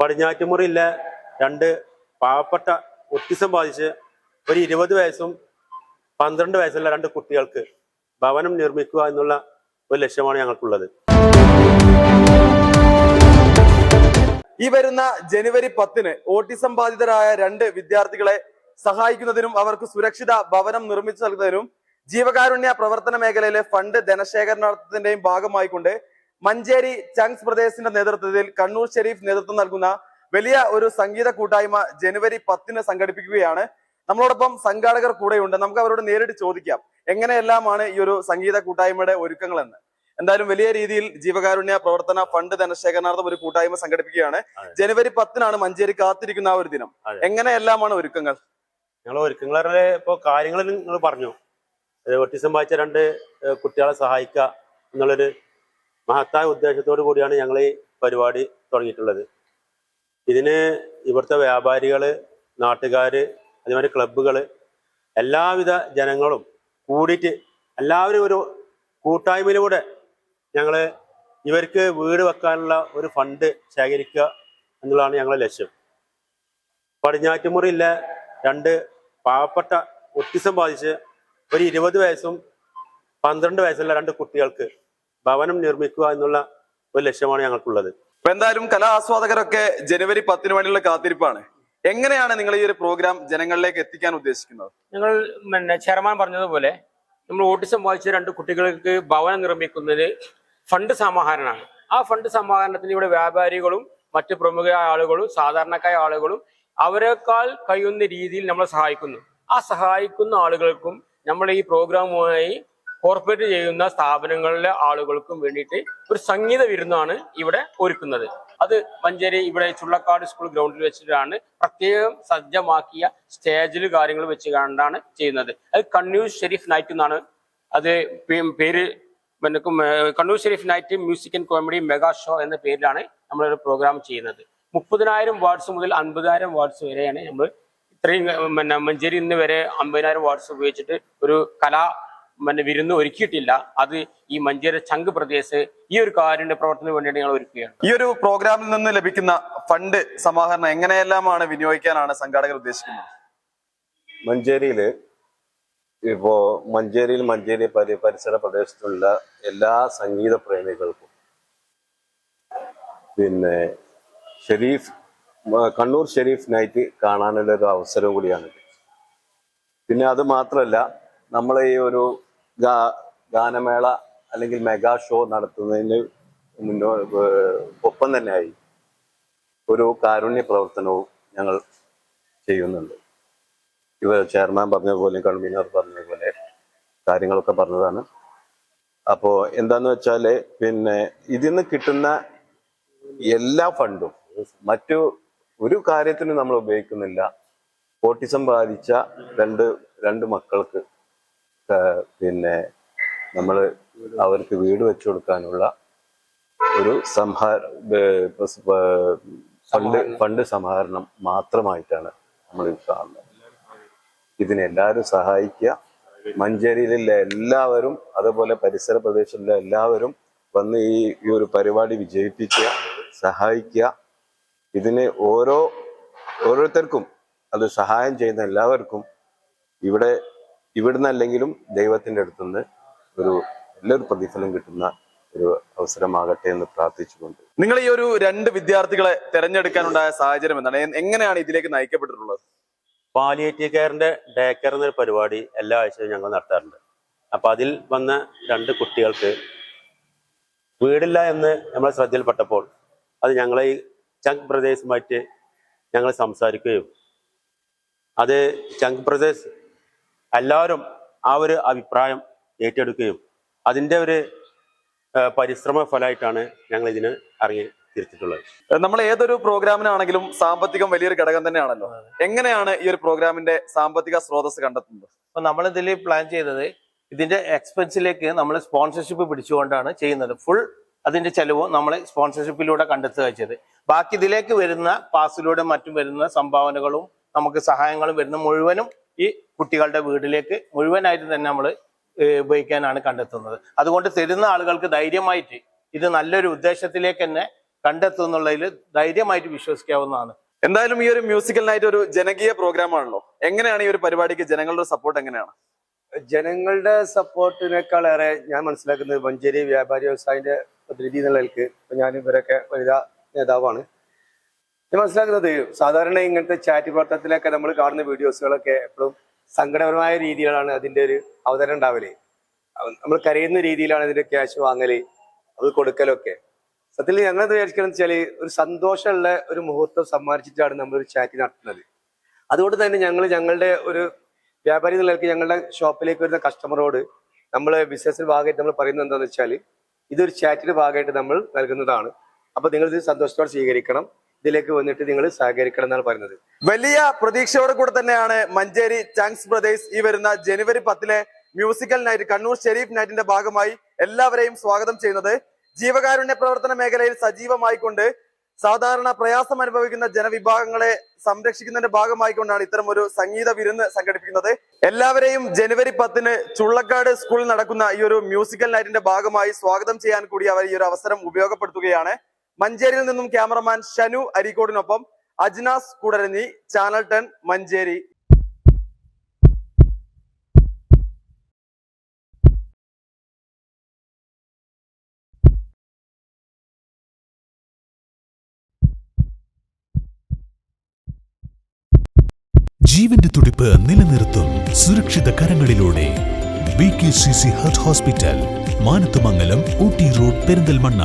പടിഞ്ഞാറ്റുമുറിയിലെ രണ്ട് പാവപ്പെട്ട ഒട്ടിസം ബാധിച്ച് ഒരു ഇരുപത് വയസ്സും പന്ത്രണ്ട് വയസ്സുള്ള രണ്ട് കുട്ടികൾക്ക് ഭവനം നിർമ്മിക്കുക എന്നുള്ള ഒരു ലക്ഷ്യമാണ് ഞങ്ങൾക്കുള്ളത്. ഈ വരുന്ന ജനുവരി പത്തിന് ഓട്ടിസം ബാധിതരായ രണ്ട് വിദ്യാർത്ഥികളെ സഹായിക്കുന്നതിനും അവർക്ക് സുരക്ഷിത ഭവനം നിർമ്മിച്ചു നൽകുന്നതിനും ജീവകാരുണ്യ പ്രവർത്തന മേഖലയിലെ ഫണ്ട് ധനശേഖരണത്തിന്റെയും ഭാഗമായിക്കൊണ്ട് മഞ്ചേരി ചങ്സ് പ്രദേശിന്റെ നേതൃത്വത്തിൽ കണ്ണൂർ ഷെരീഫ് നേതൃത്വം നൽകുന്ന വലിയ ഒരു സംഗീത കൂട്ടായ്മ ജനുവരി പത്തിന് സംഘടിപ്പിക്കുകയാണ്. നമ്മളോടൊപ്പം സംഘാടകർ കൂടെയുണ്ട്. നമുക്ക് അവരോട് നേരിട്ട് ചോദിക്കാം. എങ്ങനെയെല്ലാമാണ് ഈ ഒരു സംഗീത കൂട്ടായ്മയുടെ ഒരുക്കങ്ങൾ എന്ന് എന്തായാലും വലിയ രീതിയിൽ ജീവകാരുണ്യ പ്രവർത്തന ഫണ്ട് ധനശേഖരണാർത്ഥം ഒരു കൂട്ടായ്മ സംഘടിപ്പിക്കുകയാണ്. ജനുവരി പത്തിനാണ് മഞ്ചേരി കാത്തിരിക്കുന്ന ആ ഒരു ദിനം. എങ്ങനെയെല്ലാമാണ് ഒരുക്കങ്ങൾ? ഞങ്ങൾ ഒരുക്കങ്ങളെ ഇപ്പോൾ കാര്യങ്ങൾ നിങ്ങൾ പറഞ്ഞു. ഒട്ടിസം വായിച്ച രണ്ട് കുട്ടികളെ സഹായിക്കുക എന്നുള്ളൊരു മഹത്തായ ഉദ്ദേശത്തോടു കൂടിയാണ് ഞങ്ങൾ ഈ പരിപാടി തുടങ്ങിയിട്ടുള്ളത്. ഇതിന് ഇവിടുത്തെ വ്യാപാരികൾ നാട്ടുകാർ അതേമാതിരി ക്ലബ്ബുകൾ എല്ലാവിധ ജനങ്ങളും കൂടിയിട്ട് എല്ലാവരും ഒരു കൂട്ടായ്മയിലൂടെ ഞങ്ങൾ ഇവർക്ക് വീട് വെക്കാനുള്ള ഒരു ഫണ്ട് ശേഖരിക്കുക എന്നുള്ളതാണ് ഞങ്ങളുടെ ലക്ഷ്യം. പടിഞ്ഞാറ്റുമുറിയിലെ രണ്ട് പാവപ്പെട്ട ഒട്ടിസം ബാധിച്ച് ഒരു ഇരുപത് വയസ്സും പന്ത്രണ്ട് വയസ്സുള്ള രണ്ട് കുട്ടികൾക്ക് ഭവനം നിർമ്മിക്കുക എന്നുള്ള ഒരു ലക്ഷ്യമാണ് ഞങ്ങൾക്കുള്ളത്. അപ്പൊ എന്തായാലും കലാ ആസ്വാദകരൊക്കെ ജനുവരി പത്തിന് വേണ്ടിയുള്ള കാത്തിരിപ്പാണ്. എങ്ങനെയാണ് നിങ്ങൾ ഈ ഒരു പ്രോഗ്രാം ജനങ്ങളിലേക്ക് എത്തിക്കാൻ ഉദ്ദേശിക്കുന്നത്? ഞങ്ങൾ പിന്നെ ചെയർമാൻ പറഞ്ഞതുപോലെ നമ്മൾ ഓട്ടിസം വായിച്ച രണ്ട് കുട്ടികൾക്ക് ഭവനം നിർമ്മിക്കുന്നതിന് ഫണ്ട് സമാഹരണമാണ്. ആ ഫണ്ട് സമാഹരണത്തിന് ഇവിടെ വ്യാപാരികളും മറ്റ് പ്രമുഖ ആളുകളും സാധാരണക്കായ ആളുകളും അവരെക്കാൾ കഴിയുന്ന രീതിയിൽ നമ്മളെ സഹായിക്കുന്നു. ആ സഹായിക്കുന്ന ആളുകൾക്കും നമ്മൾ ഈ പ്രോഗ്രാമുമായി കോർപ്പറേറ്റ് ചെയ്യുന്ന സ്ഥാപനങ്ങളിലെ ആളുകൾക്കും വേണ്ടിയിട്ട് ഒരു സംഗീത വിരുന്നാണ് ഇവിടെ ഒരുക്കുന്നത്. അത് മഞ്ചേരി ഇവിടെ ചുള്ളക്കാട് സ്കൂൾ ഗ്രൗണ്ടിൽ വെച്ചിട്ടാണ് പ്രത്യേകം സജ്ജമാക്കിയ സ്റ്റേജിൽ കാര്യങ്ങൾ വെച്ച് കണ്ടാണ് ചെയ്യുന്നത്. അത് കണ്ണൂർ ഷെരീഫ് നൈറ്റ് എന്നാണ്. അത് പേര് Kannur Shareef night music and comedy mega show എന്ന പേരിലാണ് നമ്മളൊരു പ്രോഗ്രാം ചെയ്യുന്നത്. മുപ്പതിനായിരം വാർഡ്സ് മുതൽ അൻപതിനായിരം വാർഡ്സ് വരെയാണ് നമ്മൾ ഇത്രയും പിന്നെ മഞ്ചേരി ഇന്ന് വരെ അമ്പതിനായിരം വാർഡ്സ് ഉപയോഗിച്ചിട്ട് ഒരു കലാ പിന്നെ വിരുന്ന് ഒരുക്കിയിട്ടില്ല. അത് ഈ മഞ്ചേരി ചങ്ക് പ്രദേശ് ഈ ഒരു കാര്യന്റെ പ്രവർത്തനത്തിന് വേണ്ടിയിട്ട് ഞങ്ങൾ ഒരുക്കുകയാണ്. ഈ ഒരു പ്രോഗ്രാമിൽ നിന്ന് ലഭിക്കുന്ന ഫണ്ട് സമാഹരണം എങ്ങനെയെല്ലാമാണ് വിനിയോഗിക്കാനാണ് സംഘാടകർ ഉദ്ദേശിക്കുന്നത്? മഞ്ചേരിയിൽ ഇപ്പോ മഞ്ചേരിയിൽ മഞ്ചേരി പരി പരിസര പ്രദേശത്തുള്ള എല്ലാ സംഗീത പ്രേമികൾക്കും പിന്നെ ഷെരീഫ് കണ്ണൂർ ഷെരീഫ് നൈറ്റ് കാണാനുള്ള ഒരു അവസരം കൂടിയാണ്. പിന്നെ അത് മാത്രമല്ല നമ്മളെ ഈ ഒരു ഗാ- ഗാനമേള അല്ലെങ്കിൽ മെഗാ ഷോ നടത്തുന്നതിന് മുന്നോ ഒപ്പം തന്നെയായി ഒരു കാരുണ്യ പ്രവർത്തനവും ഞങ്ങൾ ചെയ്യുന്നുണ്ട്. ഇവ ചെയർമാൻ പറഞ്ഞ പോലെ കൺവീനർ പറഞ്ഞതുപോലെ കാര്യങ്ങളൊക്കെ പറഞ്ഞതാണ്. അപ്പോൾ എന്താന്ന് വെച്ചാൽ പിന്നെ ഇതിൽ നിന്ന് കിട്ടുന്ന എല്ലാ ഫണ്ടും മറ്റു ഒരു കാര്യത്തിനും നമ്മൾ ഉപയോഗിക്കുന്നില്ല. ഓട്ടിസം ബാധിച്ച രണ്ട് രണ്ട് മക്കൾക്ക് പിന്നെ നമ്മൾ അവർക്ക് വീട് വെച്ചു കൊടുക്കാനുള്ള ഒരു സംഹാര ഫണ്ട് ഫണ്ട് സമാഹരണം മാത്രമായിട്ടാണ് നമ്മൾ കാണുന്നത്. ഇതിനെ എല്ലാവരും സഹായിക്കുക. മഞ്ചേരിയിലുള്ള എല്ലാവരും അതുപോലെ പരിസര പ്രദേശങ്ങളിലെ എല്ലാവരും വന്ന് ഈ ഈ ഒരു പരിപാടി വിജയിപ്പിക്കുക സഹായിക്കുക. ഇതിന് ഓരോ ഓരോരുത്തർക്കും അത് സഹായം ചെയ്യുന്ന എല്ലാവർക്കും ഇവിടെ ഇവിടുന്ന് അല്ലെങ്കിലും ദൈവത്തിന്റെ അടുത്തുനിന്ന് ഒരു നല്ലൊരു പ്രതിഫലം കിട്ടുന്ന ഒരു അവസരമാകട്ടെ എന്ന് പ്രാർത്ഥിച്ചുകൊണ്ട്. നിങ്ങൾ ഈ ഒരു രണ്ട് വിദ്യാർത്ഥികളെ തെരഞ്ഞെടുക്കാനുണ്ടായ സാഹചര്യം എന്താണ്? എങ്ങനെയാണ് ഇതിലേക്ക് നയിക്കപ്പെട്ടിട്ടുള്ളത്? പാലിയേറ്റീവ് കെയറിന്റെ ഡേക്കർ കെയർ എന്നൊരു പരിപാടി എല്ലാ ആഴ്ചയും ഞങ്ങൾ നടത്താറുണ്ട്. അപ്പൊ അതിൽ വന്ന രണ്ട് കുട്ടികൾക്ക് വീടില്ല എന്ന് നമ്മളെ ശ്രദ്ധയിൽപ്പെട്ടപ്പോൾ അത് ഞങ്ങളെ ഈ ചങ്ക് പ്രദേശുമായിട്ട് ഞങ്ങൾ സംസാരിക്കുകയും അത് ചങ്ക് പ്രദേശ് എല്ലാവരും ആ ഒരു അഭിപ്രായം ഏറ്റെടുക്കുകയും അതിന്റെ ഒരു പരിശ്രമ ഫലമായിട്ടാണ് ഞങ്ങൾ ഇതിന് ഇറങ്ങി തിരിച്ചിട്ടുള്ളത് നമ്മൾ ഏതൊരു പ്രോഗ്രാമിനാണെങ്കിലും സാമ്പത്തികം വലിയൊരു ഘടകം തന്നെയാണല്ലോ. എങ്ങനെയാണ് ഈ ഒരു പ്രോഗ്രാമിന്റെ സാമ്പത്തിക സ്രോതസ് കണ്ടെത്തുന്നത്? അപ്പൊ നമ്മൾ ഇതിൽ പ്ലാൻ ചെയ്തത് ഇതിന്റെ എക്സ്പെൻസിലേക്ക് നമ്മൾ സ്പോൺസർഷിപ്പ് പിടിച്ചുകൊണ്ടാണ് ചെയ്യുന്നത്. ഫുൾ അതിന്റെ ചെലവും നമ്മൾ സ്പോൺസർഷിപ്പിലൂടെ കണ്ടെത്തുക ചെയ്ത് ബാക്കി ഇതിലേക്ക് വരുന്ന പാസിലൂടെ മറ്റും വരുന്ന സംഭാവനകളും നമുക്ക് സഹായങ്ങളും വരുന്ന മുഴുവനും ഈ കുട്ടികളുടെ വീട്ടിലേക്ക് മുഴുവനായിട്ട് തന്നെ നമ്മൾ ഉപയോഗിക്കാനാണ് കണ്ടെത്തുന്നത്. അതുകൊണ്ട് തരുന്ന ആളുകൾക്ക് ധൈര്യമായിട്ട് ഇത് നല്ലൊരു ഉദ്ദേശത്തിലേക്ക് തന്നെ കണ്ടെത്തും എന്നുള്ളതിൽ ധൈര്യമായിട്ട് വിശ്വസിക്കാവുന്നതാണ്. എന്തായാലും ഈ ഒരു മ്യൂസിക്കൽ നൈറ്റ് ഒരു ജനകീയ പ്രോഗ്രാം ആണല്ലോ. എങ്ങനെയാണ് ഈ ഒരു പരിപാടിക്ക് ജനങ്ങളുടെ സപ്പോർട്ട് എങ്ങനെയാണ്? ജനങ്ങളുടെ സപ്പോർട്ടിനേക്കാളേറെ ഞാൻ മനസ്സിലാക്കുന്നത് മഞ്ചേരി വ്യാപാരി വ്യവസായിന്റെ പ്രതിനിധി എന്നുള്ള നിലയ്ക്ക് ഞാൻ ഇവരൊക്കെ വനിതാ നേതാവാണ്. ഞാൻ മനസ്സിലാക്കുന്നത് സാധാരണ ഇങ്ങനത്തെ ചാറ്റ് പ്രവർത്തനത്തിലൊക്കെ നമ്മൾ കാണുന്ന വീഡിയോസുകളൊക്കെ എപ്പോഴും സങ്കടപരമായ രീതിയിലാണ് അതിന്റെ ഒരു അവതരണം ഉണ്ടാവൽ. നമ്മൾ കരയുന്ന രീതിയിലാണ് ഇതിന്റെ ക്യാഷ് വാങ്ങൽ അത് കൊടുക്കലൊക്കെ. സത്യത്തിൽ ഞങ്ങൾ വിചാരിക്കണം വെച്ചാൽ ഒരു സന്തോഷമുള്ള ഒരു മുഹൂർത്തം സമ്മാനിച്ചിട്ടാണ് നമ്മൾ ഒരു ചാറ്റ് നടത്തുന്നത്. അതുകൊണ്ട് തന്നെ ഞങ്ങൾ ഞങ്ങളുടെ ഒരു വ്യാപാരി നിലയ്ക്ക് ഞങ്ങളുടെ ഷോപ്പിലേക്ക് വരുന്ന കസ്റ്റമറോട് നമ്മൾ ബിസിനസ്സിന് ഭാഗമായിട്ട് നമ്മൾ പറയുന്നത് എന്താണെന്ന് വെച്ചാൽ ഇതൊരു ചാറ്റിന്റെ ഭാഗമായിട്ട് നമ്മൾ നൽകുന്നതാണ്. അപ്പൊ നിങ്ങൾ ഇത് സന്തോഷത്തോടെ സ്വീകരിക്കണം. ഇതിലേക്ക് വന്നിട്ട് നിങ്ങൾ സഹകരിക്കണം എന്നാണ് പറയുന്നത്. വലിയ പ്രതീക്ഷയോടെ കൂടെ തന്നെയാണ് മഞ്ചേരി ചാങ്സ് ബ്രദേഴ്സ് ഈ വരുന്ന ജനുവരി പത്തിലെ മ്യൂസിക്കൽ നൈറ്റ് കണ്ണൂർ ഷെരീഫ് നൈറ്റിന്റെ ഭാഗമായി എല്ലാവരെയും സ്വാഗതം ചെയ്യുന്നത്. ജീവകാരുണ്യ പ്രവർത്തന മേഖലയിൽ സജീവമായിക്കൊണ്ട് സാധാരണ പ്രയാസം അനുഭവിക്കുന്ന ജനവിഭാഗങ്ങളെ സംരക്ഷിക്കുന്നതിന്റെ ഭാഗമായിക്കൊണ്ടാണ് ഇത്തരം ഒരു സംഗീത വിരുന്ന് സംഘടിപ്പിക്കുന്നത്. എല്ലാവരെയും ജനുവരി പത്തിന് ചുള്ളക്കാട് സ്കൂളിൽ നടക്കുന്ന ഈ ഒരു മ്യൂസിക്കൽ നൈറ്റിന്റെ ഭാഗമായി സ്വാഗതം ചെയ്യാൻ കൂടി അവർ ഈ ഒരു അവസരം ഉപയോഗപ്പെടുത്തുകയാണ്. മഞ്ചേരിയിൽ നിന്നും ക്യാമറമാൻ ഷനു അരീക്കോടിനൊപ്പം അജ്നാസ് കുടരഞ്ഞി ചാനൽ ടെൻ മഞ്ചേരി. ജീവന്റെ തുടിപ്പ് നിലനിർത്തും സുരക്ഷിത കരങ്ങളിലൂടെ. B K C C heart hospital Manathumangalam Ooty road Perinthalmanna.